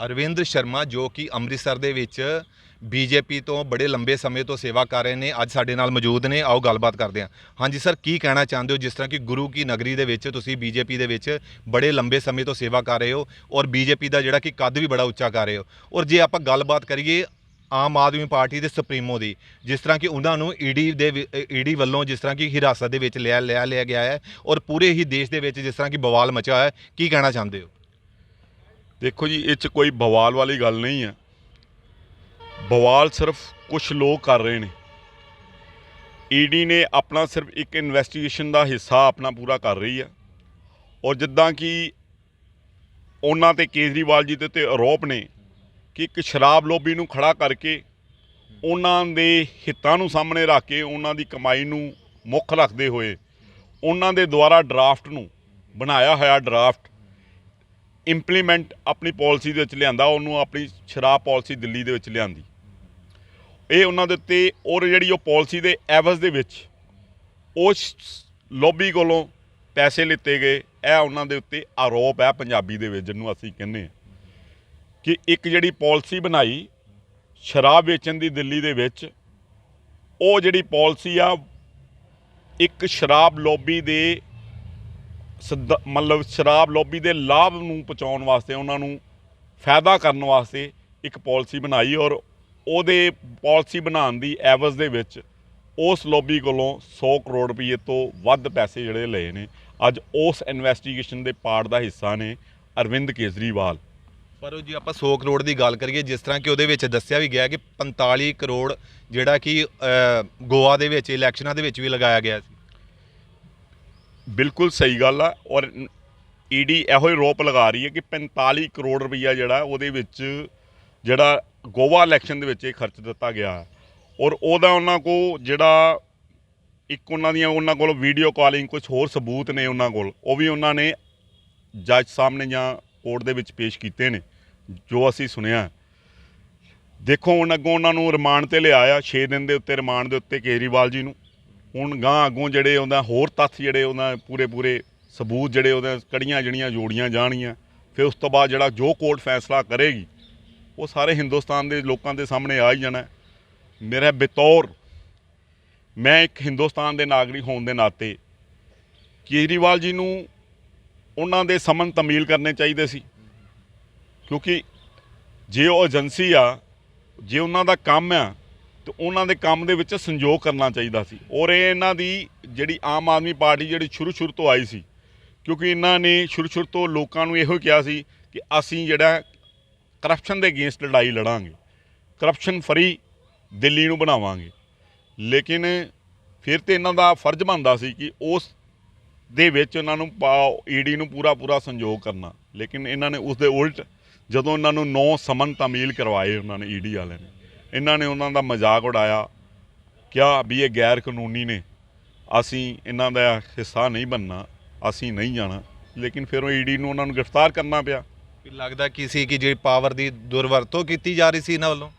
ਅਰਵਿੰਦ ਸ਼ਰਮਾ, ਜੋ ਕਿ ਅੰਮ੍ਰਿਤਸਰ ਦੇ ਵਿੱਚ ਬੀਜੇਪੀ ਤੋਂ ਬੜੇ ਲੰਬੇ ਸਮੇਂ ਤੋਂ ਸੇਵਾ ਕਰ ਰਹੇ ਨੇ, ਅੱਜ ਸਾਡੇ ਨਾਲ ਮੌਜੂਦ ਨੇ। ਆਓ ਗੱਲਬਾਤ ਕਰਦੇ ਹਾਂ। ਹਾਂਜੀ ਸਰ, ਕੀ ਕਹਿਣਾ ਚਾਹੁੰਦੇ ਹੋ? ਜਿਸ ਤਰ੍ਹਾਂ ਕਿ ਗੁਰੂ ਕੀ ਨਗਰੀ ਦੇ ਵਿੱਚ ਤੁਸੀਂ ਬੀਜੇਪੀ ਦੇ ਵਿੱਚ ਬੜੇ ਲੰਬੇ ਸਮੇਂ ਤੋਂ ਸੇਵਾ ਕਰ ਰਹੇ ਹੋ ਔਰ ਬੀਜੇਪੀ ਦਾ ਜਿਹੜਾ ਕਿ ਕੱਦ ਵੀ ਬੜਾ ਉੱਚਾ ਕਰ ਰਹੇ ਹੋ। ਔਰ ਜੇ ਆਪਾਂ ਗੱਲਬਾਤ ਕਰੀਏ ਆਮ ਆਦਮੀ ਪਾਰਟੀ ਦੇ ਸੁਪਰੀਮੋ ਦੀ, ਜਿਸ ਤਰ੍ਹਾਂ ਕਿ ਉਹਨਾਂ ਨੂੰ ਈਡੀ ਦੇ ਈਡੀ ਵੱਲੋਂ ਜਿਸ ਤਰ੍ਹਾਂ ਕਿ ਹਿਰਾਸਤ ਦੇ ਵਿੱਚ ਲਿਆ ਲਿਆ ਲਿਆ ਗਿਆ ਹੈ ਔਰ ਪੂਰੇ ਹੀ ਦੇਸ਼ ਦੇ ਵਿੱਚ ਜਿਸ ਤਰ੍ਹਾਂ ਕਿ ਬਵਾਲ ਮਚਿਆ ਹੋਇਆ ਹੈ, ਕੀ ਕਹਿਣਾ ਚਾਹੁੰਦੇ ਹੋ? ਦੇਖੋ ਜੀ, ਇਹ 'ਚ ਕੋਈ ਬਵਾਲ ਵਾਲੀ ਗੱਲ ਨਹੀਂ ਹੈ। ਬਵਾਲ ਸਿਰਫ ਕੁਝ ਲੋਕ ਕਰ ਰਹੇ ਨੇ। ਈਡੀ ਨੇ ਆਪਣਾ ਸਿਰਫ ਇੱਕ ਇਨਵੈਸਟੀਗੇਸ਼ਨ ਦਾ ਹਿੱਸਾ ਆਪਣਾ ਪੂਰਾ ਕਰ ਰਹੀ ਹੈ। ਔਰ ਜਿੱਦਾਂ ਕਿ ਉਹਨਾਂ ਤੇ ਕੇਜਰੀਵਾਲ ਜੀ ਦੇ ਉੱਤੇ ਆਰੋਪ ਨੇ ਕਿ ਇੱਕ ਸ਼ਰਾਬ ਲੋਬੀ ਨੂੰ ਖੜਾ ਕਰਕੇ ਉਹਨਾਂ ਦੇ ਹਿੱਤਾਂ ਨੂੰ ਸਾਹਮਣੇ ਰੱਖ ਕੇ ਉਹਨਾਂ ਦੀ ਕਮਾਈ ਨੂੰ ਮੁੱਖ ਰੱਖਦੇ ਹੋਏ ਉਹਨਾਂ ਦੇ ਦੁਆਰਾ ਡਰਾਫਟ ਨੂੰ ਬਣਾਇਆ ਹੋਇਆ ਡਰਾਫਟ ਇੰਪਲੀਮੈਂਟ ਆਪਣੀ ਪਾਲਿਸੀ ਦੇ ਵਿੱਚ ਲਿਆਂਦਾ, ਉਹਨੂੰ ਆਪਣੀ ਸ਼ਰਾਬ ਪਾਲਿਸੀ ਦਿੱਲੀ ਦੇ ਵਿੱਚ ਲਿਆਂਦੀ। ਇਹ ਉਹਨਾਂ ਦੇ ਉੱਤੇ, ਔਰ ਜਿਹੜੀ ਉਹ ਪਾਲਿਸੀ ਦੇ ਐਵਜ਼ ਦੇ ਵਿੱਚ ਉਸ ਲੌਬੀ ਕੋਲੋਂ ਪੈਸੇ ਲਿੱਤੇ ਗਏ। ਇਹ ਉਹਨਾਂ ਦੇ ਉੱਤੇ ਆਰੋਪ ਹੈ ਪੰਜਾਬੀ ਦੇ ਵਿੱਚ, ਜਿਹਨੂੰ ਅਸੀਂ ਕਹਿੰਦੇ ਹਾਂ ਕਿ ਇੱਕ ਜਿਹੜੀ ਪਾਲਿਸੀ ਬਣਾਈ ਸ਼ਰਾਬ ਵੇਚਣ ਦੀ ਦਿੱਲੀ ਦੇ ਵਿੱਚ, ਉਹ ਜਿਹੜੀ ਪਾਲਿਸੀ ਆ, ਇੱਕ ਸ਼ਰਾਬ ਲੌਬੀ ਦੇ ਮਤਲਬ ਸ਼ਰਾਬ ਲੌਬੀ ਦੇ ਲਾਭ ਨੂੰ ਪਹੁੰਚਾਉਣ ਵਾਸਤੇ, ਉਹਨਾਂ ਨੂੰ ਫਾਇਦਾ ਕਰਨ ਵਾਸਤੇ ਇੱਕ ਪਾਲਿਸੀ ਬਣਾਈ ਔਰ ਉਹਦੇ ਪਾਲਿਸੀ ਬਣਾਉਣ ਦੀ ਐਵਜ਼ ਦੇ ਵਿੱਚ ਉਸ ਲੌਬੀ ਕੋਲੋਂ 100 ਕਰੋੜ ਰੁਪਏ ਤੋਂ ਵੱਧ ਪੈਸੇ ਜਿਹੜੇ ਲਏ ਨੇ। ਅੱਜ ਉਸ ਇਨਵੈਸਟੀਗੇਸ਼ਨ ਦੇ ਪਾਰਟ ਦਾ ਹਿੱਸਾ ਨੇ ਅਰਵਿੰਦ ਕੇਜਰੀਵਾਲ। ਪਰ ਉਹ ਜੀ ਆਪਾਂ 100 ਕਰੋੜ ਦੀ ਗੱਲ ਕਰੀਏ, ਜਿਸ ਤਰ੍ਹਾਂ ਕਿ ਉਹਦੇ ਵਿੱਚ ਦੱਸਿਆ ਵੀ ਗਿਆ ਕਿ 45 ਕਰੋੜ ਜਿਹੜਾ ਕਿ ਗੋਆ ਦੇ ਵਿੱਚ, ਇਲੈਕਸ਼ਨਾਂ ਦੇ ਵਿੱਚ ਵੀ ਲਗਾਇਆ ਗਿਆ ਸੀ। ਬਿਲਕੁਲ ਸਹੀ ਗੱਲ ਆ ਔਰ ਈਡੀ ਇਹੋ ਹੀ ਰੋਪ ਲਗਾ ਰਹੀ ਹੈ ਕਿ 45 ਕਰੋੜ ਰੁਪਈਆ ਜਿਹੜਾ ਉਹਦੇ ਵਿੱਚ ਜਿਹੜਾ ਗੋਵਾ ਇਲੈਕਸ਼ਨ ਦੇ ਵਿੱਚ ਇਹ ਖਰਚ ਦਿੱਤਾ ਗਿਆ ਹੈ। ਔਰ ਉਹਦਾ ਉਹਨਾਂ ਕੋ ਜਿਹੜਾ ਇੱਕ ਉਹਨਾਂ ਦੀਆਂ ਉਹਨਾਂ ਕੋਲ ਵੀਡੀਓ ਕਾਲਿੰਗ ਕੁਝ ਹੋਰ ਸਬੂਤ ਨੇ ਉਹਨਾਂ ਕੋਲ, ਉਹ ਵੀ ਉਹਨਾਂ ਨੇ ਜੱਜ ਸਾਹਮਣੇ ਜਾਂ ਕੋਰਟ ਦੇ ਵਿੱਚ ਪੇਸ਼ ਕੀਤੇ ਨੇ, ਜੋ ਅਸੀਂ ਸੁਣਿਆ ਦੇਖੋ ਹੁਣ ਅੱਗੋਂ ਉਹਨਾਂ ਨੂੰ ਰਿਮਾਂਡ ਤੇ ਲਿਆਇਆ ਆ 6 ਦਿਨ ਦੇ ਉੱਤੇ ਰਿਮਾਂਡ ਦੇ ਉੱਤੇ ਕੇਜਰੀਵਾਲ ਜੀ ਨੂੰ ਹੁਣ ਗਾਂ ਅੱਗੋਂ ਜਿਹੜੇ ਉਹਦਾ ਹੋਰ ਤੱਥ ਜਿਹੜੇ ਉਹਨਾਂ ਪੂਰੇ ਪੂਰੇ ਸਬੂਤ ਜਿਹੜੇ ਉਹਦੇ ਕੜੀਆਂ ਜਿਹੜੀਆਂ ਜੋੜੀਆਂ ਜਾਣਗੀਆਂ, ਫਿਰ ਉਸ ਤੋਂ ਬਾਅਦ ਜਿਹੜਾ ਜੋ ਕੋਰਟ ਫੈਸਲਾ ਕਰੇਗੀ, ਉਹ ਸਾਰੇ ਹਿੰਦੁਸਤਾਨ ਦੇ ਲੋਕਾਂ ਦੇ ਸਾਹਮਣੇ ਆ ਹੀ ਜਾਣਾ। ਮੇਰਾ ਬਤੌਰ ਮੈਂ ਇੱਕ ਹਿੰਦੁਸਤਾਨ ਦੇ ਨਾਗਰਿਕ ਹੋਣ ਦੇ ਨਾਤੇ ਕੇਜਰੀਵਾਲ ਜੀ ਨੂੰ ਉਹਨਾਂ ਦੇ ਸਮਨ ਤਮੀਲ ਕਰਨੇ ਚਾਹੀਦੇ ਸੀ। ਕਿਉਂਕਿ ਜੇ ਉਹ ਏਜੰਸੀ ਆ, ਜੇ ਉਹਨਾਂ ਦਾ ਕੰਮ ਆ ਤੇ ਉਹਨਾਂ ਦੇ ਕੰਮ ਦੇ ਵਿੱਚ ਸੰਯੋਗ ਕਰਨਾ ਚਾਹੀਦਾ ਸੀ। ਔਰ ਇਹ ਇਹਨਾਂ ਦੀ ਜਿਹੜੀ ਆਮ ਆਦਮੀ ਪਾਰਟੀ ਜਿਹੜੀ ਸ਼ੁਰੂ ਸ਼ੁਰੂ ਤੋਂ ਆਈ ਸੀ, ਕਿਉਂਕਿ ਇਹਨਾਂ ਨੇ ਸ਼ੁਰੂ ਸ਼ੁਰੂ ਤੋਂ ਲੋਕਾਂ ਨੂੰ ਇਹੋ ਕਿਹਾ ਸੀ ਕਿ ਅਸੀਂ ਜਿਹੜਾ ਕਰਪਸ਼ਨ ਦੇ ਅਗੇਂਸਟ ਲੜਾਈ ਲੜਾਂਗੇ। ਕਰਪਸ਼ਨ ਫਰੀ ਦਿੱਲੀ ਨੂੰ ਬਣਾਵਾਂਗੇ। ਲੇਕਿਨ ਫਿਰ ਤੇ ਇਹਨਾਂ ਦਾ ਫਰਜ਼ ਬਣਦਾ ਸੀ ਕਿ ਉਸ ਦੇ ਵਿੱਚ ਉਹਨਾਂ ਨੂੰ ਈਡੀ ਨੂੰ ਪੂਰਾ ਪੂਰਾ ਸੰਯੋਗ ਕਰਨਾ। ਲੇਕਿਨ ਇਹਨਾਂ ਨੇ ਉਸ ਦੇ ਉਲਟ ਜਦੋਂ ਇਹਨਾਂ ਨੂੰ ਨੌ ਸਮਨ ਤਾਮੀਲ ਕਰਵਾਏ ਉਹਨਾਂ ਨੇ ਈਡੀ ਵਾਲਿਆਂ ਨੇ। ਇਹਨਾਂ ਨੇ ਉਹਨਾਂ ਦਾ ਮਜ਼ਾਕ ਉਡਾਇਆ ਕਿਹਾ ਵੀ ਇਹ ਗੈਰ ਕਾਨੂੰਨੀ ਨੇ ਅਸੀਂ ਇਹਨਾਂ ਦਾ ਹਿੱਸਾ ਨਹੀਂ ਬਣਨਾ ਅਸੀਂ ਨਹੀਂ ਜਾਣਾ। ਲੇਕਿਨ ਫਿਰ ਉਹ ਈਡੀ ਨੂੰ ਉਹਨਾਂ ਨੂੰ ਗ੍ਰਿਫਤਾਰ ਕਰਨਾ ਪਿਆ। ਲੱਗਦਾ ਕੀ ਸੀ ਕਿ ਜਿਹੜੀ ਪਾਵਰ ਦੀ ਦੁਰਵਰਤੋਂ ਕੀਤੀ ਜਾ ਰਹੀ ਸੀ ਇਹਨਾਂ ਵੱਲੋਂ?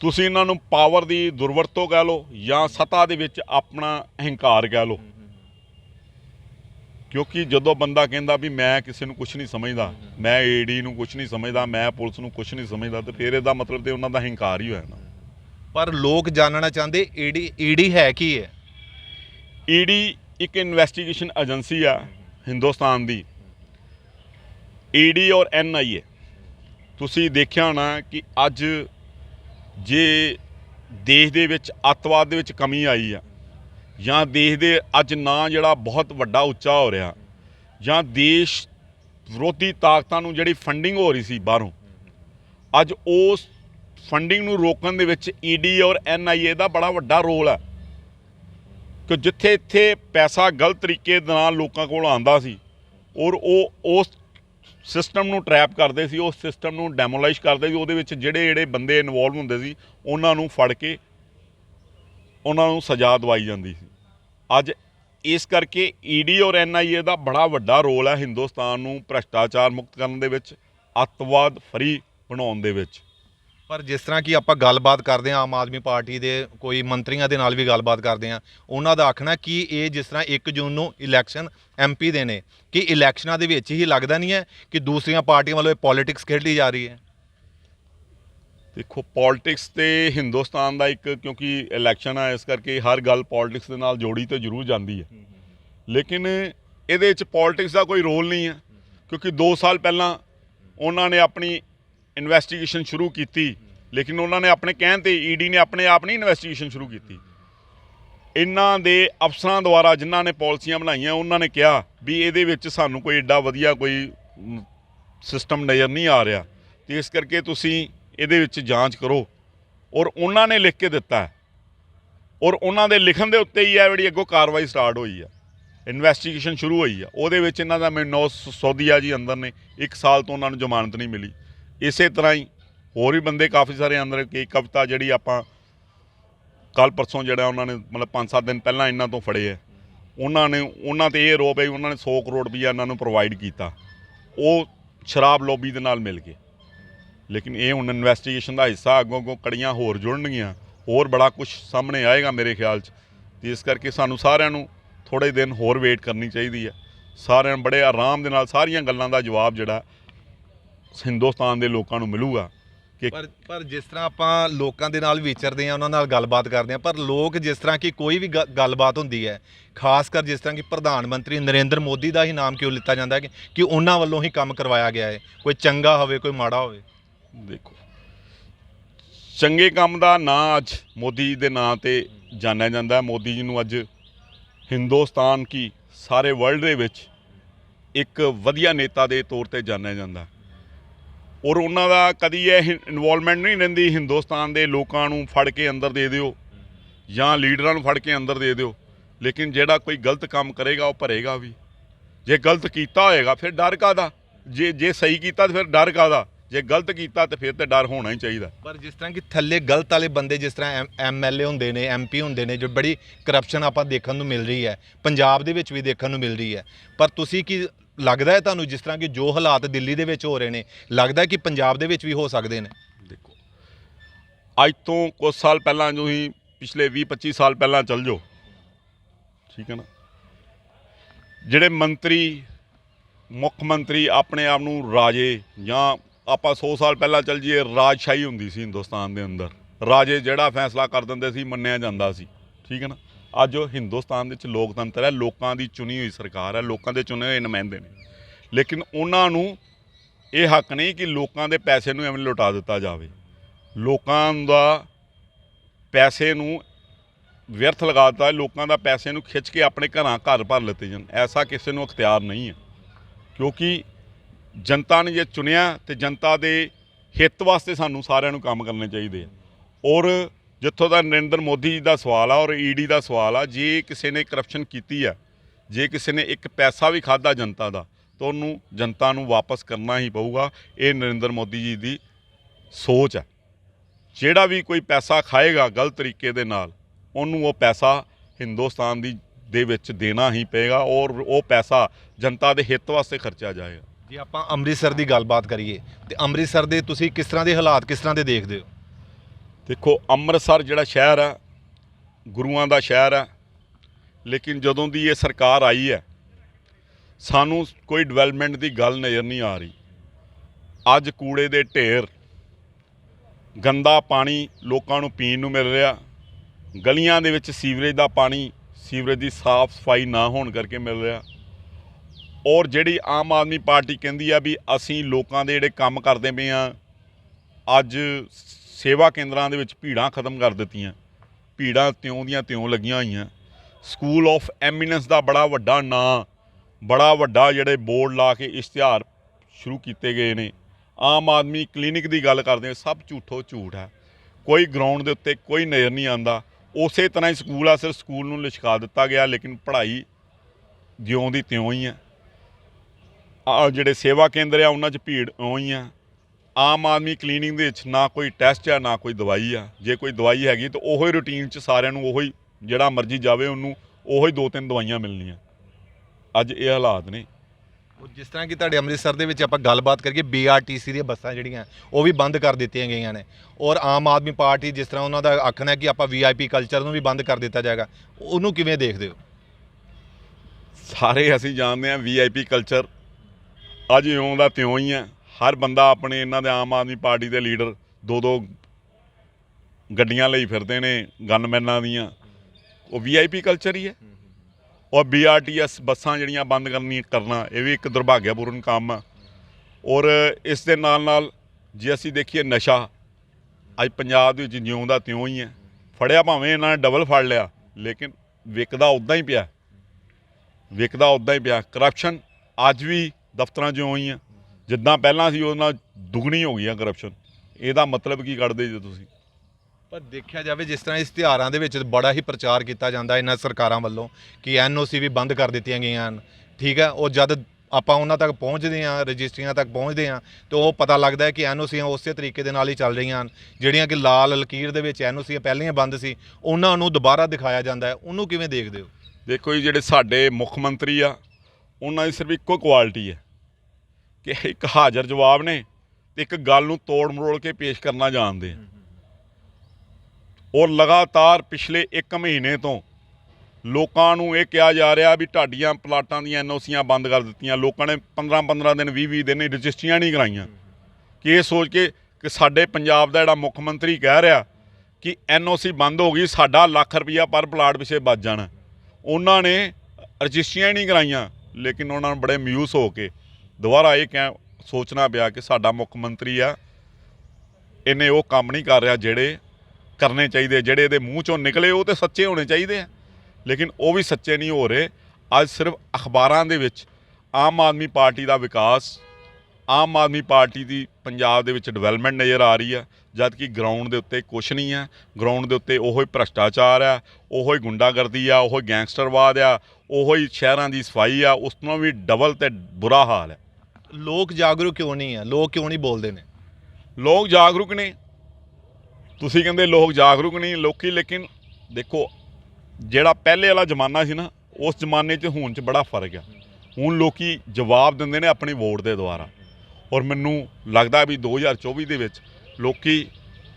ਤੁਸੀਂ ਇਹਨਾਂ ਨੂੰ ਪਾਵਰ ਦੀ ਦੁਰਵਰਤੋਂ ਕਹਿ ਲਓ ਜਾਂ ਸੱਤਾ ਦੇ ਵਿੱਚ ਆਪਣਾ ਅਹੰਕਾਰ ਕਹਿ ਲਓ। ਕਿਉਂਕਿ ਜਦੋਂ ਬੰਦਾ ਕਹਿੰਦਾ ਵੀ ਮੈਂ ਕਿਸੇ ਨੂੰ ਕੁਝ ਨਹੀਂ ਸਮਝਦਾ ਮੈਂ ਈਡੀ ਨੂੰ ਕੁਝ ਨਹੀਂ ਸਮਝਦਾ ਮੈਂ ਪੁਲਿਸ ਨੂੰ ਕੁਝ ਨਹੀਂ ਸਮਝਦਾ ਤੇ ਫਿਰ ਇਹਦਾ ਮਤਲਬ ਤੇ ਉਹਨਾਂ ਦਾ ਹੰਕਾਰ ਹੀ ਹੋਇਆ ਨਾ ਪਰ ਲੋਕ ਜਾਣਨਾ ਚਾਹੁੰਦੇ ਈਡੀ ਈਡੀ ਹੈ ਕੀ ਹੈ? ਈਡੀ ਇੱਕ ਇਨਵੈਸਟੀਗੇਸ਼ਨ ਏਜੰਸੀ ਆ ਹਿੰਦੁਸਤਾਨ ਦੀ। ਈਡੀ ਔਰ ਐਨਆਈਏ ਤੁਸੀਂ ਦੇਖਿਆ ਹੋਣਾ ਕਿ ਅੱਜ ਜੇ ਦੇਸ਼ ਦੇ ਵਿੱਚ ਅੱਤਵਾਦ ਦੇ ਵਿੱਚ ਕਮੀ ਆਈ ਆ ਜਾਂ ਦੇਸ਼ ਦੇ ਅੱਜ ਨਾਂ ਜਿਹੜਾ ਬਹੁਤ ਵੱਡਾ ਉੱਚਾ ਹੋ ਰਿਹਾ, ਜਾਂ ਦੇਸ਼ ਵਿਰੋਧੀ ਤਾਕਤਾਂ ਨੂੰ ਜਿਹੜੀ ਫੰਡਿੰਗ ਹੋ ਰਹੀ ਸੀ ਬਾਹਰੋਂ, ਅੱਜ ਉਸ ਫੰਡਿੰਗ ਨੂੰ ਰੋਕਣ ਦੇ ਵਿੱਚ ਈਡੀ ਔਰ ਐਨਆਈਏ ਦਾ ਬੜਾ ਵੱਡਾ ਰੋਲ ਹੈ। ਕਿ ਜਿੱਥੇ ਇੱਥੇ ਪੈਸਾ ਗਲਤ ਤਰੀਕੇ ਦੇ ਨਾਲ ਲੋਕਾਂ ਕੋਲ ਆਂਦਾ ਸੀ, ਔਰ ਉਹ ਉਸ ਸਿਸਟਮ ਨੂੰ ਟਰੈਪ ਕਰਦੇ ਸੀ, ਉਸ ਸਿਸਟਮ ਨੂੰ ਡੈਮੋਲਾਈਜ਼ ਕਰਦੇ ਸੀ, ਉਹਦੇ ਵਿੱਚ ਜਿਹੜੇ ਜਿਹੜੇ ਬੰਦੇ ਇਨਵੋਲਵ ਹੁੰਦੇ ਸੀ, ਉਹਨਾਂ ਨੂੰ ਫੜ ਕੇ, ਉਹਨਾਂ ਨੂੰ ਸਜ਼ਾ ਦਵਾਈ ਜਾਂਦੀ ਸੀ। ਅੱਜ ਇਸ ਕਰਕੇ ਈਡੀ ਔਰ ਐਨਆਈਏ ਦਾ ਬੜਾ ਵੱਡਾ ਰੋਲ ਹੈ ਹਿੰਦੁਸਤਾਨ ਨੂੰ ਭ੍ਰਸ਼ਟਾਚਾਰ ਮੁਕਤ ਕਰਨ ਦੇ ਵਿੱਚ, ਅੱਤਵਾਦ ਫਰੀ ਬਣਾਉਣ ਦੇ ਵਿੱਚ। ਪਰ ਜਿਸ ਤਰ੍ਹਾਂ ਕਿ ਆਪਾਂ ਗੱਲਬਾਤ ਕਰਦੇ ਹਾਂ, ਆਮ ਆਦਮੀ ਪਾਰਟੀ ਦੇ ਕੋਈ ਮੰਤਰੀਆਂ ਦੇ ਨਾਲ ਵੀ ਗੱਲਬਾਤ ਕਰਦੇ ਹਾਂ, ਉਹਨਾਂ ਦਾ ਆਖਣਾ ਕਿ ਇਹ ਜਿਸ ਤਰ੍ਹਾਂ 1 ਜੂਨ ਨੂੰ ਇਲੈਕਸ਼ਨ ਐਮਪੀ ਦੇ ਨੇ, ਕਿ ਇਲੈਕਸ਼ਨਾਂ ਦੇ ਵਿੱਚ ਹੀ ਲੱਗਦਾ ਨਹੀਂ ਹੈ ਕਿ ਦੂਸਰੀਆਂ ਪਾਰਟੀਆਂ ਵੱਲੋਂ ਇਹ ਪੋਲਿਟਿਕਸ ਖੇਡੀ ਜਾ ਰਹੀ ਹੈ। ਦੇਖੋ ਪੋਲਿਟਿਕਸ ਤੇ ਹਿੰਦੁਸਤਾਨ ਦਾ ਇੱਕ ਕਿਉਂਕਿ ਇਲੈਕਸ਼ਨ ਆ ਇਸ ਕਰਕੇ ਹਰ ਗੱਲ ਪੋਲਿਟਿਕਸ ਦੇ ਨਾਲ ਜੋੜੀ ਤੇ ਜ਼ਰੂਰ ਜਾਂਦੀ ਹੈ। ਲੇਕਿਨ ਇਹਦੇ ਵਿੱਚ ਪੋਲਿਟਿਕਸ ਦਾ ਕੋਈ ਰੋਲ ਨਹੀਂ ਹੈ ਕਿਉਂਕਿ 2 ਸਾਲ ਪਹਿਲਾਂ ਉਹਨਾਂ ਨੇ ਆਪਣੀ ਇਨਵੈਸਟੀਗੇਸ਼ਨ ਸ਼ੁਰੂ ਕੀਤੀ ਲੇਕਿਨ ਉਹਨਾਂ ਨੇ ਆਪਣੇ ਕਹਿਣ ਤੇ ਈਡੀ ਨੇ ਆਪਣੇ ਆਪ ਨਹੀਂ ਇਨਵੈਸਟੀਗੇਸ਼ਨ ਸ਼ੁਰੂ ਕੀਤੀ। ਇਹਨਾਂ ਦੇ ਅਫਸਰਾਂ ਦੁਆਰਾ ਜਿਨ੍ਹਾਂ ਨੇ ਪਾਲਿਸੀਆਂ ਬਣਾਈਆਂ ਉਹਨਾਂ ਨੇ ਕਿਹਾ ਵੀ ਇਹਦੇ ਵਿੱਚ ਸਾਨੂੰ ਕੋਈ ਏਡਾ ਵਧੀਆ ਕੋਈ ਸਿਸਟਮ ਨਜ਼ਰ ਨਹੀਂ ਆ ਰਿਹਾ। ਤੇ ਇਸ ਕਰਕੇ ਤੁਸੀਂ ਇਹਦੇ ਵਿੱਚ ਜਾਂਚ ਕਰੋ। ਔਰ ਉਹਨਾਂ ਨੇ ਲਿਖ ਕੇ ਦਿੱਤਾ ਔਰ ਉਹਨਾਂ ਦੇ ਲਿਖਣ ਦੇ ਉੱਤੇ ਹੀ ਹੈ ਜਿਹੜੀ ਅੱਗੋਂ ਕਾਰਵਾਈ ਸਟਾਰਟ ਹੋਈ ਆ। ਇਨਵੈਸਟੀਗੇਸ਼ਨ ਸ਼ੁਰੂ ਹੋਈ ਆ। ਉਹਦੇ ਵਿੱਚ ਇਹਨਾਂ ਦਾ ਮੈਨੂੰ ਸੌਦੀਆ ਜੀ ਅੰਦਰ ਨੇ। 1 ਸਾਲ ਤੋਂ ਉਹਨਾਂ ਨੂੰ ਜ਼ਮਾਨਤ ਨਹੀਂ ਮਿਲੀ। ਇਸੇ ਤਰ੍ਹਾਂ ਹੀ ਹੋਰ ਵੀ ਬੰਦੇ ਕਾਫੀ ਸਾਰੇ ਅੰਦਰ ਕਿ ਕਵਿਤਾ ਜਿਹੜੀ ਆਪਾਂ ਕੱਲ ਪਰਸੋਂ ਜਿਹੜਾ ਉਹਨਾਂ ਨੇ ਮਤਲਬ 5-7 ਦਿਨ ਪਹਿਲਾਂ ਇਹਨਾਂ ਤੋਂ ਫੜੇ ਆ। ਉਹਨਾਂ ਨੇ, ਉਹਨਾਂ ਤੇ ਇਹ ਆਰੋਪ ਹੈ ਉਹਨਾਂ ਨੇ 100 ਕਰੋੜ ਰੁਪਈਆ ਇਹਨਾਂ ਨੂੰ ਪ੍ਰੋਵਾਈਡ ਕੀਤਾ। ਉਹ ਸ਼ਰਾਬ ਲੋਬੀ ਦੇ ਨਾਲ ਮਿਲ ਕੇ ਲੇਕਿਨ ਇਹ ਹੁਣ ਇਨਵੈਸਟੀਗੇਸ਼ਨ ਦਾ ਹਿੱਸਾ ਅੱਗੋਂ ਅੱਗੋਂ ਕੜੀਆਂ ਹੋਰ ਜੁੜਨਗੀਆਂ, ਹੋਰ ਬੜਾ ਕੁਝ ਸਾਹਮਣੇ ਆਏਗਾ ਮੇਰੇ ਖਿਆਲ 'ਚ। ਤੇ ਇਸ ਕਰਕੇ ਸਾਨੂੰ ਸਾਰਿਆਂ ਨੂੰ ਥੋੜੇ ਦਿਨ ਹੋਰ ਵੇਟ ਕਰਨੀ ਚਾਹੀਦੀ ਹੈ। ਸਾਰਿਆਂ ਨੂੰ ਬੜੇ ਆਰਾਮ ਦੇ ਨਾਲ ਸਾਰੀਆਂ ਗੱਲਾਂ ਦਾ ਜਵਾਬ ਜਿਹੜਾ ਹਿੰਦੁਸਤਾਨ ਦੇ ਲੋਕਾਂ ਨੂੰ ਮਿਲੂਗਾ ਕਿ ਪਰ ਪਰ ਜਿਸ ਤਰ੍ਹਾਂ ਆਪਾਂ ਲੋਕਾਂ ਦੇ ਨਾਲ ਵਿਚਰਦੇ ਆ ਉਹਨਾਂ ਨਾਲ ਗੱਲਬਾਤ ਕਰਦੇ ਆ ਪਰ ਲੋਕ ਜਿਸ ਤਰ੍ਹਾਂ ਕਿ ਕੋਈ ਵੀ ਗੱਲਬਾਤ ਹੁੰਦੀ ਹੈ, ਖਾਸ ਕਰ ਜਿਸ ਤਰ੍ਹਾਂ ਕਿ ਪ੍ਰਧਾਨ ਮੰਤਰੀ ਨਰਿੰਦਰ ਮੋਦੀ ਦਾ ਹੀ ਨਾਮ ਕਿਉਂ ਲਿੱਤਾ ਜਾਂਦਾ ਹੈ ਕਿ ਉਹਨਾਂ ਵੱਲੋਂ ਹੀ ਕੰਮ ਕਰਵਾਇਆ ਗਿਆ ਹੈ। ਕੋਈ ਚੰਗਾ ਹੋਵੇ, ਕੋਈ ਮਾੜਾ ਹੋਵੇ। ਦੇਖੋ। ਚੰਗੇ ਕੰਮ ਦਾ ਨਾਂ ਅੱਜ ਮੋਦੀ ਜੀ ਦੇ ਨਾਂ ਤੇ ਜਾਣਿਆ ਜਾਂਦਾ ਹੈ। ਮੋਦੀ ਜੀ ਨੂੰ ਅੱਜ ਹਿੰਦੁਸਤਾਨ ਕੀ ਸਾਰੇ ਵਰਲਡ ਦੇ ਵਿੱਚ ਇੱਕ ਵਧੀਆ ਨੇਤਾ ਦੇ ਤੌਰ ਤੇ ਜਾਣਿਆ ਜਾਂਦਾ ਔਰ ਉਹਨਾਂ ਦਾ ਕਦੀ ਇਹ ਇਨਵੋਲਵਮੈਂਟ ਨਹੀਂ ਰਹਿੰਦੀ। ਹਿੰਦੁਸਤਾਨ ਦੇ ਲੋਕਾਂ ਨੂੰ ਫੜ ਕੇ ਅੰਦਰ ਦੇ ਦਿਓ ਜਾਂ ਲੀਡਰਾਂ ਨੂੰ ਫੜ ਕੇ ਅੰਦਰ ਦੇ ਦਿਓ। ਲੇਕਿਨ ਜਿਹੜਾ ਕੋਈ ਗਲਤ ਕੰਮ ਕਰੇਗਾ, ਉਹ ਭਰੇਗਾ ਵੀ। ਜੇ ਗਲਤ ਕੀਤਾ ਹੋਏਗਾ, ਫਿਰ ਡਰ ਕਾਦਾ ਜੇ ਜੇ ਸਹੀ ਕੀਤਾ, ਤਾਂ ਫਿਰ ਡਰ ਕਾਦਾ ਜੇ ਗਲਤ ਕੀਤਾ ਤੇ ਫਿਰ ਤੇ ਡਰ ਹੋਣਾ ਹੀ ਚਾਹੀਦਾ। ਪਰ ਜਿਸ ਤਰ੍ਹਾਂ ਕਿ ਥੱਲੇ ਗਲਤ ਵਾਲੇ ਬੰਦੇ ਜਿਸ ਤਰ੍ਹਾਂ ਐਮਐਲਏ ਹੁੰਦੇ ਨੇ ਐਮਪੀ ਹੁੰਦੇ ਨੇ ਜੋ ਬੜੀ ਕਰਪਸ਼ਨ ਆਪਾਂ ਦੇਖਣ ਨੂੰ ਮਿਲ ਰਹੀ ਹੈ ਪੰਜਾਬ ਦੇ ਵਿੱਚ ਵੀ ਦੇਖਣ ਨੂੰ ਮਿਲ ਰਹੀ ਹੈ। ਪਰ ਤੁਸੀਂ ਕੀ ਲੱਗਦਾ ਹੈ ਤੁਹਾਨੂੰ ਜਿਸ ਤਰ੍ਹਾਂ ਕਿ ਜੋ ਹਾਲਾਤ ਦਿੱਲੀ ਦੇ ਵਿੱਚ ਹੋ ਰਹੇ ਨੇ ਲੱਗਦਾ ਕਿ ਪੰਜਾਬ ਦੇ ਵਿੱਚ ਵੀ ਹੋ ਸਕਦੇ ਨੇ? ਦੇਖੋ ਅੱਜ ਤੋਂ ਕੁਝ ਸਾਲ ਪਹਿਲਾਂ ਜੋ ਹੀ ਪਿਛਲੇ 20 25 ਸਾਲ ਪਹਿਲਾਂ ਚੱਲ ਜਾਓ ਠੀਕ ਹੈ ਨਾ? ਜਿਹੜੇ ਮੰਤਰੀ ਮੁੱਖ ਮੰਤਰੀ ਆਪਣੇ ਆਪ ਨੂੰ ਰਾਜੇ ਜਾਂ ਆਪਾਂ 100 ਸਾਲ ਪਹਿਲਾਂ ਚੱਲ ਜੀਏ, ਰਾਜਸ਼ਾਹੀ ਹੁੰਦੀ ਸੀ ਹਿੰਦੁਸਤਾਨ ਦੇ ਅੰਦਰ। ਰਾਜੇ ਜਿਹੜਾ ਫੈਸਲਾ ਕਰ ਦਿੰਦੇ ਸੀ, ਮੰਨਿਆ ਜਾਂਦਾ ਸੀ। ਠੀਕ ਹੈ ਨਾ? ਅੱਜ ਉਹ ਹਿੰਦੁਸਤਾਨ ਦੇ ਵਿੱਚ ਲੋਕਤੰਤਰ ਹੈ, ਲੋਕਾਂ ਦੀ ਚੁਣੀ ਹੋਈ ਸਰਕਾਰ ਹੈ, ਲੋਕਾਂ ਦੇ ਚੁਣੇ ਹੋਏ ਨੁਮਾਇੰਦੇ ਨੇ। ਲੇਕਿਨ ਉਹਨਾਂ ਨੂੰ ਇਹ ਹੱਕ ਨਹੀਂ ਕਿ ਲੋਕਾਂ ਦੇ ਪੈਸੇ ਨੂੰ ਐਵੇਂ ਲੁਟਾ ਦਿੱਤਾ ਜਾਵੇ। ਲੋਕਾਂ ਦਾ ਪੈਸੇ ਨੂੰ ਵਿਅਰਥ ਲਗਾ ਦਿੱਤਾ, ਲੋਕਾਂ ਦਾ ਪੈਸੇ ਨੂੰ ਖਿੱਚ ਕੇ ਆਪਣੇ ਘਰਾਂ ਘਰ ਭਰ ਲਿੱਤੇ ਜਾਣ। ਐਸਾ ਕਿਸੇ ਨੂੰ ਅਖਤਿਆਰ ਨਹੀਂ ਹੈ। ਕਿਉਂਕਿ ਜਨਤਾ ਨੇ ਜੇ ਚੁਣਿਆ ਤੇ ਜਨਤਾ ਦੇ ਹਿੱਤ ਵਾਸਤੇ ਸਾਨੂੰ ਸਾਰਿਆਂ ਨੂੰ ਕੰਮ ਕਰਨੇ ਚਾਹੀਦੇ ਆ। ਔਰ ਜਿੱਥੋਂ ਦਾ ਨਰਿੰਦਰ ਮੋਦੀ ਜੀ ਦਾ ਸਵਾਲ ਆ ਔਰ ਈਡੀ ਦਾ ਸਵਾਲ ਆ, ਜੇ ਕਿਸੇ ਨੇ ਕਰਪਸ਼ਨ ਕੀਤੀ ਆ, ਜੇ ਕਿਸੇ ਨੇ ਇੱਕ ਪੈਸਾ ਵੀ ਖਾਦਾ ਜਨਤਾ ਦਾ, ਤਾਂ ਉਹਨੂੰ ਜਨਤਾ ਨੂੰ ਵਾਪਸ ਕਰਨਾ ਹੀ ਪਊਗਾ। ਇਹ ਨਰਿੰਦਰ ਮੋਦੀ ਜੀ ਦੀ ਸੋਚ ਹੈ ਜਿਹੜਾ ਵੀ ਕੋਈ ਪੈਸਾ ਖਾਏਗਾ ਗਲਤ ਤਰੀਕੇ ਦੇ ਨਾਲ, ਉਹਨੂੰ ਉਹ ਪੈਸਾ ਹਿੰਦੁਸਤਾਨ ਦੀ ਦੇ ਵਿੱਚ ਦੇਣਾ ਹੀ ਪਏਗਾ ਔਰ ਉਹ ਪੈਸਾ ਜਨਤਾ ਦੇ ਹਿੱਤ ਵਾਸਤੇ ਖਰਚਿਆ ਜਾਏਗਾ। ਜੇ ਆਪਾਂ ਅੰਮ੍ਰਿਤਸਰ ਦੀ ਗੱਲਬਾਤ ਕਰੀਏ, ਤੇ ਅੰਮ੍ਰਿਤਸਰ ਦੇ ਤੁਸੀਂ ਕਿਸ ਤਰ੍ਹਾਂ ਦੇ ਹਾਲਾਤ, ਕਿਸ ਤਰ੍ਹਾਂ ਦੇ ਦੇਖਦੇ ਹੋ? ਦੇਖੋ, ਅੰਮ੍ਰਿਤਸਰ ਜਿਹੜਾ ਸ਼ਹਿਰ ਹੈ ਗੁਰੂਆਂ ਦਾ ਸ਼ਹਿਰ ਹੈ ਲੇਕਿਨ ਜਦੋਂ ਦੀ ਇਹ ਸਰਕਾਰ ਆਈ ਹੈ, ਸਾਨੂੰ ਕੋਈ ਡਿਵੈਲਪਮੈਂਟ ਦੀ ਗੱਲ ਨਜ਼ਰ ਨਹੀਂ ਆ ਰਹੀ। ਅੱਜ ਕੂੜੇ ਦੇ ਢੇਰ, ਗੰਦਾ ਪਾਣੀ ਲੋਕਾਂ ਨੂੰ ਪੀਣ ਨੂੰ ਮਿਲ ਰਿਹਾ, ਗਲੀਆਂ ਦੇ ਵਿੱਚ ਸੀਵਰੇਜ ਦਾ ਪਾਣੀ, ਸੀਵਰੇਜ ਦੀ ਸਾਫ਼ ਸਫ਼ਾਈ ਨਾ ਹੋਣ ਕਰਕੇ ਮਿਲ ਰਿਹਾ। ਔਰ ਜਿਹੜੀ ਆਮ ਆਦਮੀ ਪਾਰਟੀ ਕਹਿੰਦੀ ਆ ਵੀ ਅਸੀਂ ਲੋਕਾਂ ਦੇ ਜਿਹੜੇ ਕੰਮ ਕਰਦੇ ਪਏ ਆ, ਅੱਜ ਸੇਵਾ ਕੇਂਦਰਾਂ ਦੇ ਵਿੱਚ ਭੀੜਾਂ ਖਤਮ ਕਰ ਦਿੱਤੀਆਂ। ਭੀੜਾਂ ਤਿਉਂ ਦੀਆਂ ਤਿਉਂ ਲੱਗੀਆਂ ਹੋਈਆਂ। ਸਕੂਲ ਆਫ ਐਮੀਨੈਂਸ ਦਾ ਬੜਾ ਵੱਡਾ ਨਾਂ, ਬੜਾ ਵੱਡਾ ਜਿਹੜੇ ਬੋਰਡ ਲਾ ਕੇ ਇਸ਼ਤਿਹਾਰ ਸ਼ੁਰੂ ਕੀਤੇ ਗਏ ਨੇ। ਆਮ ਆਦਮੀ ਕਲੀਨਿਕ ਦੀ ਗੱਲ ਕਰਦੇ ਸਭ ਝੂਠੋ ਝੂਠ ਹੈ ਕੋਈ ਗਰਾਊਂਡ ਦੇ ਉੱਤੇ ਕੋਈ ਨਜ਼ਰ ਨਹੀਂ ਆਂਦਾ ਉਸੇ ਤਰ੍ਹਾਂ ਹੀ ਸਕੂਲ ਆ ਸਿਰ ਸਕੂਲ ਨੂੰ ਲਿਸ਼ਕਾ ਦਿੱਤਾ ਗਿਆ, ਲੇਕਿਨ ਪੜ੍ਹਾਈ ਜਿਉਂ ਦੀ ਤਿਉਂ ਹੀ ਹੈ ਜਿਹੜੇ ਸੇਵਾ ਕੇਂਦਰ ਆ ਉਹਨਾਂ 'ਚ ਭੀੜ ਇਉਂ ਹੀ ਆ। ਆਮ ਆਦਮੀ ਕਲੀਨਿੰਗ ਦੇ ਵਿੱਚ ਨਾ ਕੋਈ ਟੈਸਟ ਆ ਨਾ ਕੋਈ ਦਵਾਈ ਆ। ਜੇ ਕੋਈ ਦਵਾਈ ਹੈਗੀ ਤਾਂ ਉਹੋ ਹੀ ਰੂਟੀਨ 'ਚ ਸਾਰਿਆਂ ਨੂੰ ਉਹੋ ਹੀ ਜਿਹੜਾ ਮਰਜ਼ੀ ਜਾਵੇ ਉਹਨੂੰ ਉਹੋ ਹੀ ਦੋ ਤਿੰਨ ਦਵਾਈਆਂ ਮਿਲਣੀਆਂ। ਅੱਜ ਇਹ ਹਾਲਾਤ ਨੇ। ਉਹ ਜਿਸ ਤਰ੍ਹਾਂ ਕਿ ਤੁਹਾਡੇ ਅੰਮ੍ਰਿਤਸਰ ਦੇ ਵਿੱਚ ਆਪਾਂ ਗੱਲਬਾਤ ਕਰੀਏ BRTC ਦੀਆਂ ਬੱਸਾਂ ਜਿਹੜੀਆਂ ਉਹ ਵੀ ਬੰਦ ਕਰ ਦਿੱਤੀਆਂ ਗਈਆਂ ਨੇ। ਔਰ ਆਮ ਆਦਮੀ ਪਾਰਟੀ ਜਿਸ ਤਰ੍ਹਾਂ ਉਹਨਾਂ ਦਾ ਆਖਣਾ ਹੈ ਕਿ ਆਪਾਂ VIP ਕਲਚਰ ਨੂੰ ਵੀ ਬੰਦ ਕਰ ਦਿੱਤਾ ਜਾਏਗਾ ਉਹਨੂੰ ਕਿਵੇਂ ਦੇਖਦੇ ਹੋ? ਸਾਰੇ ਅਸੀਂ ਜਾਣਦੇ ਹਾਂ ਵੀਆਈਪੀ ਕਲਚਰ ਅੱਜ ਇਉਂ ਦਾ ਤਿਉਂ ਹੀ ਹੈ। ਹਰ ਬੰਦਾ ਆਪਣੇ ਇਹਨਾਂ ਦੇ ਆਮ ਆਦਮੀ ਪਾਰਟੀ ਦੇ ਲੀਡਰ ਦੋ ਦੋ ਗੱਡੀਆਂ ਲਈ ਫਿਰਦੇ ਨੇ, ਗਨਮੈਨਾਂ ਦੀਆਂ। ਉਹ ਵੀਆਈਪੀ ਕਲਚਰ ਹੀ ਹੈ। ਔਰ ਬੀਆਰਟੀਐਸ ਬੱਸਾਂ ਜਿਹੜੀਆਂ ਬੰਦ ਕਰਨੀ ਕਰਨਾ, ਇਹ ਵੀ ਇੱਕ ਦੁਰਭਾਗਿਆਪੂਰਨ ਕੰਮ ਆ। ਔਰ ਇਸ ਦੇ ਨਾਲ ਨਾਲ ਜੇ ਅਸੀਂ ਦੇਖੀਏ ਨਸ਼ਾ, ਅੱਜ ਪੰਜਾਬ ਦੇ ਵਿੱਚ ਜਿਉਂ ਦਾ ਤਿਉਂ ਹੀ ਹੈ। ਫੜਿਆ ਭਾਵੇਂ ਇਹਨਾਂ ਨੇ ਡਬਲ ਫੜ ਲਿਆ, ਲੇਕਿਨ ਵਿਕਦਾ ਉਦਾਂ ਹੀ ਪਿਆ। ਵਿਕਦਾ ਉਦਾਂ ਹੀ ਪਿਆ। ਕਰਪਸ਼ਨ ਅੱਜ ਵੀ ਦਫ਼ਤਰਾਂ 'ਚ ਹੋਈ ਆ ਜਿੱਦਾਂ ਪਹਿਲਾਂ ਸੀ ਉਹਦੇ ਨਾਲ ਦੁੱਗਣੀ ਹੋ ਗਈ ਆ ਕਰਪਸ਼ਨ ਇਹਦਾ ਮਤਲਬ ਕੀ ਕੱਢਦੇ ਜੇ ਤੁਸੀਂ? ਪਰ ਦੇਖਿਆ ਜਾਵੇ ਜਿਸ ਤਰ੍ਹਾਂ ਇਸ਼ਤਿਹਾਰਾਂ ਦੇ ਵਿੱਚ ਬੜਾ ਹੀ ਪ੍ਰਚਾਰ ਕੀਤਾ ਜਾਂਦਾ ਇਹਨਾਂ ਸਰਕਾਰਾਂ ਵੱਲੋਂ ਕਿ ਐਨਓਸੀ ਵੀ ਬੰਦ ਕਰ ਦਿੱਤੀਆਂ ਗਈਆਂ ਹਨ। ਠੀਕ ਹੈ ਉਹ ਜਦ ਆਪਾਂ ਉਹਨਾਂ ਤੱਕ ਪਹੁੰਚਦੇ ਹਾਂ ਰਜਿਸਟਰੀਆਂ ਤੱਕ ਪਹੁੰਚਦੇ ਹਾਂ ਤੇ ਉਹ ਪਤਾ ਲੱਗਦਾ ਹੈ ਕਿ ਐਨਓਸੀਆਂ ਉਸੇ ਤਰੀਕੇ ਦੇ ਨਾਲ ਹੀ ਚੱਲ ਰਹੀਆਂ ਹਨ। ਜਿਹੜੀਆਂ ਕਿ ਲਾਲ ਲਕੀਰ ਦੇ ਵਿੱਚ ਐਨਓਸੀਆਂ ਪਹਿਲੀਆਂ ਬੰਦ ਸੀ ਉਹਨਾਂ ਨੂੰ ਦੁਬਾਰਾ ਦਿਖਾਇਆ ਜਾਂਦਾ ਹੈ। ਉਹਨੂੰ ਕਿਵੇਂ ਦੇਖਦੇ ਹੋ? ਦੇਖੋ ਜੀ ਜਿਹੜੇ ਸਾਡੇ ਮੁੱਖ ਮੰਤਰੀ ਆ ਉਹਨਾਂ ਦੀ ਸਿਰਫ ਇੱਕੋ ਕੁਆਲਿਟੀ ਹੈ। ਕਿ ਇੱਕ ਹਾਜ਼ਰ ਜਵਾਬ ਨੇ ਤੇ ਇੱਕ ਗੱਲ ਨੂੰ ਤੋੜ ਮਰੋੜ ਕੇ ਪੇਸ਼ ਕਰਨਾ ਜਾਣਦੇ ਆ। ਔਰ ਲਗਾਤਾਰ ਪਿਛਲੇ 1 ਮਹੀਨੇ ਤੋਂ ਲੋਕਾਂ ਨੂੰ ਇਹ ਕਿਹਾ ਜਾ ਰਿਹਾ ਵੀ ਢਾਡੀਆਂ ਪਲਾਟਾਂ ਦੀਆਂ ਐਨਓਸੀਆਂ ਬੰਦ ਕਰ ਦਿੱਤੀਆਂ। ਲੋਕਾਂ ਨੇ 15-15 ਦਿਨ 20-20 ਦਿਨ ਰਜਿਸਟਰੀਆਂ ਨਹੀਂ ਕਰਾਈਆਂ। ਕਿ ਇਹ ਸੋਚ ਕੇ ਕਿ ਸਾਡੇ ਪੰਜਾਬ ਦਾ ਜਿਹੜਾ ਮੁੱਖ ਮੰਤਰੀ ਕਹਿ ਰਿਹਾ ਕਿ ਐਨਓਸੀ ਬੰਦ ਹੋ ਗਈ, ਸਾਡਾ ਲੱਖ ਰੁਪਈਆ ਪਰ ਪਲਾਟ ਪਿਛੇ ਬਚ ਜਾਣਾ। ਉਹਨਾਂ ਨੇ ਰਜਿਸਟਰੀਆਂ ਹੀ ਨਹੀਂ ਕਰਾਈਆਂ, ਲੇਕਿਨ ਉਹਨਾਂ ਨੂੰ ਬੜੇ ਮਿਊਸ ਹੋ ਕੇ ਦੁਬਾਰਾ ਇਹ ਕਹਿ ਸੋਚਣਾ ਪਿਆ ਕਿ ਸਾਡਾ ਮੁੱਖ ਮੰਤਰੀ ਆ, ਇਹਨੇ ਉਹ ਕੰਮ ਨਹੀਂ ਕਰ ਰਿਹਾ ਜਿਹੜੇ ਕਰਨੇ ਚਾਹੀਦੇ ਜਿਹੜੇ ਇਹਦੇ ਮੂੰਹ ਚੋਂ ਨਿਕਲੇ ਉਹ ਤੇ ਸੱਚੇ ਹੋਣੇ ਚਾਹੀਦੇ ਆ। ਲੇਕਿਨ ਉਹ ਵੀ ਸੱਚੇ ਨਹੀਂ ਹੋ ਰਹੇ। ਅੱਜ ਸਿਰਫ ਅਖਬਾਰਾਂ ਦੇ ਵਿੱਚ ਆਮ ਆਦਮੀ ਪਾਰਟੀ ਦਾ ਵਿਕਾਸ ਆਮ ਆਦਮੀ ਪਾਰਟੀ ਦੀ ਪੰਜਾਬ ਦੇ ਵਿੱਚ ਡਿਵੈਲਪਮੈਂਟ ਨਜ਼ਰ ਆ ਰਹੀ ਆ ਜਦ ਕਿ ਗਰਾਊਂਡ ਦੇ ਉੱਤੇ ਕੁਝ ਨਹੀਂ ਆ ਗਰਾਊਂਡ ਦੇ ਉੱਤੇ ਉਹੋ ਹੀ ਭ੍ਰਸ਼ਟਾਚਾਰ ਆ ਉਹੋ ਹੀ ਗੁੰਡਾਗਰਦੀ ਆ ਉਹੋ ਹੀ ਗੈਂਗਸਟਰਵਾਦ ਆ ਉਹੋ ਹੀ ਸ਼ਹਿਰਾਂ ਦੀ ਸਫ਼ਾਈ ਆ ਉਸ ਤੋਂ ਵੀ ਡਬਲ ਤੇ ਬੁਰਾ ਹਾਲ ਹੈ। ਲੋਕ ਜਾਗਰੂਕ ਕਿਉਂ ਨਹੀਂ ਹੈ? ਲੋਕ ਕਿਉਂ ਨਹੀਂ ਬੋਲਦੇ ਨੇ? ਲੋਕ ਜਾਗਰੂਕ ਨੇ। ਤੁਸੀਂ ਕਹਿੰਦੇ ਲੋਕ ਜਾਗਰੂਕ ਨਹੀਂ ਲੋਕੀ ਲੇਕਿਨ ਦੇਖੋ ਜਿਹੜਾ ਪਹਿਲੇ ਵਾਲਾ ਜ਼ਮਾਨਾ ਸੀ ਨਾ ਉਸ ਜ਼ਮਾਨੇ 'ਚ ਹੁਣ 'ਚ ਬੜਾ ਫ਼ਰਕ ਆ। ਹੁਣ ਲੋਕੀ ਜਵਾਬ ਦਿੰਦੇ ਨੇ ਆਪਣੀ ਵੋਟ ਦੇ ਦੁਆਰਾ। ਔਰ ਮੈਨੂੰ ਲੱਗਦਾ ਵੀ 2024 ਦੇ ਵਿੱਚ ਲੋਕੀ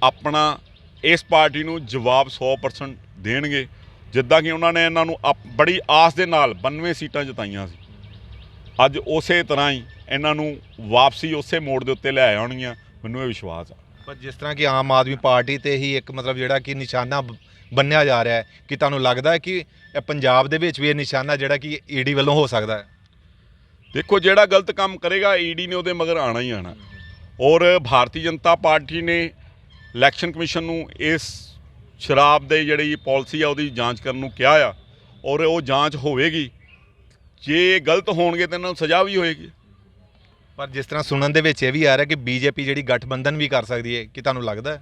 ਆਪਣਾ ਇਸ ਪਾਰਟੀ ਨੂੰ ਜਵਾਬ 100% ਦੇਣਗੇ, ਜਿੱਦਾਂ ਕਿ ਉਹਨਾਂ ਨੇ ਇਹਨਾਂ ਨੂੰ ਆਪ- ਬੜੀ ਆਸ ਦੇ ਨਾਲ 92 ਸੀਟਾਂ ਜਿਤਾਈਆਂ ਸੀ। ਅੱਜ ਉਸੇ ਤਰ੍ਹਾਂ ਹੀ ਇਹਨਾਂ ਨੂੰ ਵਾਪਸੀ ਉਸੇ ਮੋੜ ਦੇ ਉੱਤੇ ਲੈ ਆਉਣਗੀਆਂ, ਮੈਨੂੰ ਇਹ ਵਿਸ਼ਵਾਸ ਆ। ਪਰ ਜਿਸ ਤਰ੍ਹਾਂ ਕਿ ਆਮ ਆਦਮੀ ਪਾਰਟੀ ਤੇ ਹੀ ਇੱਕ ਮਤਲਬ ਜਿਹੜਾ ਕਿ ਨਿਸ਼ਾਨਾ ਬ- ਬੰਨਿਆ ਜਾ ਰਿਹਾ ਹੈ, ਕਿ ਤੁਹਾਨੂੰ ਲੱਗਦਾ ਹੈ ਕਿ ਪੰਜਾਬ ਦੇ ਵਿੱਚ ਵੀ ਇਹ ਨਿਸ਼ਾਨਾ ਜਿਹੜਾ ਕਿ ਈਡੀ ਵੱਲੋਂ ਹੋ ਸਕਦਾ ਹੈ? ਦੇਖੋ ਜਿਹੜਾ ਗਲਤ ਕੰਮ ਕਰੇਗਾ ਈਡੀ ਨੇ ਉਹਦੇ ਮਗਰ ਆਣਾ ਹੀ ਆਣਾ। ਔਰ ਭਾਰਤੀ ਜਨਤਾ ਪਾਰਟੀ ਨੇ ਇਲੈਕਸ਼ਨ ਕਮਿਸ਼ਨ ਨੂੰ ਇਸ ਸ਼ਰਾਬ ਦੇ ਜਿਹੜੀ ਪਾਲਿਸੀ ਆ ਉਹਦੀ ਜਾਂਚ ਕਰਨ ਨੂੰ ਕਿਹਾ ਆ ਔਰ ਉਹ ਜਾਂਚ ਹੋਵੇਗੀ। ਜੇ ਗਲਤ ਹੋਣਗੇ ਤਾਂ ਇਹਨਾਂ ਨੂੰ ਸਜ਼ਾ ਵੀ ਹੋਏਗੀ। ਪਰ ਜਿਸ ਤਰ੍ਹਾਂ ਸੁਣਨ ਦੇ ਵਿੱਚ ਇਹ ਵੀ ਆ ਰਿਹਾ ਕਿ ਬੀਜੇਪੀ ਜਿਹੜੀ ਗਠਬੰਧਨ ਵੀ ਕਰ ਸਕਦੀ ਹੈ ਕਿ ਤੁਹਾਨੂੰ ਲੱਗਦਾ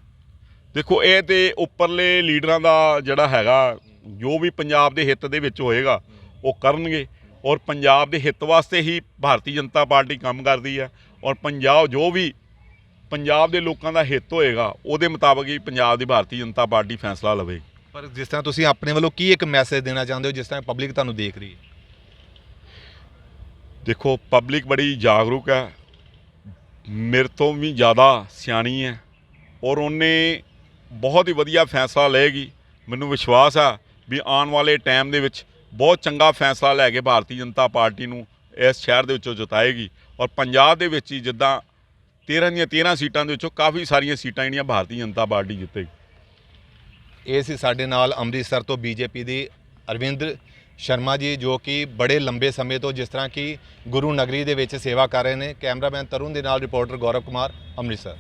ਦੇਖੋ ਇਹ ਤੇ ਉੱਪਰਲੇ ਲੀਡਰਾਂ ਦਾ ਜਿਹੜਾ ਹੈਗਾ ਜੋ ਵੀ ਪੰਜਾਬ ਦੇ ਹਿੱਤ ਦੇ ਵਿੱਚ ਹੋਏਗਾ ਉਹ ਕਰਨਗੇ। ਔਰ ਪੰਜਾਬ ਦੇ ਹਿੱਤ ਵਾਸਤੇ ਹੀ ਭਾਰਤੀ ਜਨਤਾ ਪਾਰਟੀ ਕੰਮ ਕਰਦੀ ਹੈ ਔਰ ਪੰਜਾਬ ਜੋ ਵੀ ਪੰਜਾਬ ਦੇ ਲੋਕਾਂ ਦਾ ਹਿੱਤ ਹੋਏਗਾ ਉਹਦੇ ਮੁਤਾਬਕ ਹੀ ਪੰਜਾਬ ਦੀ ਭਾਰਤੀ ਜਨਤਾ ਪਾਰਟੀ ਫੈਸਲਾ ਲਵੇਗੀ ਪਰ ਜਿਸ ਤਰ੍ਹਾਂ ਤੁਸੀਂ ਆਪਣੇ ਵੱਲੋਂ ਕੀ ਇੱਕ ਮੈਸੇਜ ਦੇਣਾ ਚਾਹੁੰਦੇ ਹੋ ਜਿਸ ਤਰ੍ਹਾਂ ਪਬਲਿਕ ਤੁਹਾਨੂੰ ਦੇਖ ਰਹੀ ਹੈ? ਦੇਖੋ ਪਬਲਿਕ ਬੜੀ ਜਾਗਰੂਕ ਹੈ। ਮੇਰੇ ਤੋਂ ਵੀ ਜ਼ਿਆਦਾ ਸਿਆਣੀ ਹੈ ਔਰ ਉਹਨੇ ਬਹੁਤ ਹੀ ਵਧੀਆ ਫੈਸਲਾ ਲਏਗੀ। ਮੈਨੂੰ ਵਿਸ਼ਵਾਸ ਆ ਵੀ ਆਉਣ ਵਾਲੇ ਟਾਈਮ ਦੇ ਵਿੱਚ ਬਹੁਤ ਚੰਗਾ ਫੈਸਲਾ ਲੈ ਕੇ ਭਾਰਤੀ ਜਨਤਾ ਪਾਰਟੀ ਨੂੰ ਇਸ ਸ਼ਹਿਰ ਦੇ ਵਿੱਚੋਂ ਜਿਤਾਏਗੀ ਔਰ ਪੰਜਾਬ ਦੇ ਵਿੱਚ ਹੀ ਜਿੱਦਾਂ 13 ਦੀਆਂ 13 ਸੀਟਾਂ ਦੇ ਵਿੱਚੋਂ ਕਾਫੀ ਸਾਰੀਆਂ ਸੀਟਾਂ ਜਿਹੜੀਆਂ ਭਾਰਤੀ ਜਨਤਾ ਪਾਰਟੀ ਜਿੱਤੇਗੀ। ਇਹ ਸੀ ਸਾਡੇ ਨਾਲ ਅੰਮ੍ਰਿਤਸਰ ਤੋਂ ਬੀਜੇਪੀ ਦੀ ਅਰਵਿੰਦ ਸ਼ਰਮਾ ਜੀ, ਜੋ ਕਿ ਬੜੇ ਲੰਬੇ ਸਮੇਂ ਤੋਂ ਜਿਸ ਤਰ੍ਹਾਂ ਕਿ ਗੁਰੂ ਨਗਰੀ ਦੇ ਵਿੱਚ ਸੇਵਾ ਕਰ ਰਹੇ ਨੇ। ਕੈਮਰਾਮੈਨ ਤਰੁਣ ਦੇ ਨਾਲ ਰਿਪੋਰਟਰ ਗੌਰਵ ਕੁਮਾਰ, ਅੰਮ੍ਰਿਤਸਰ।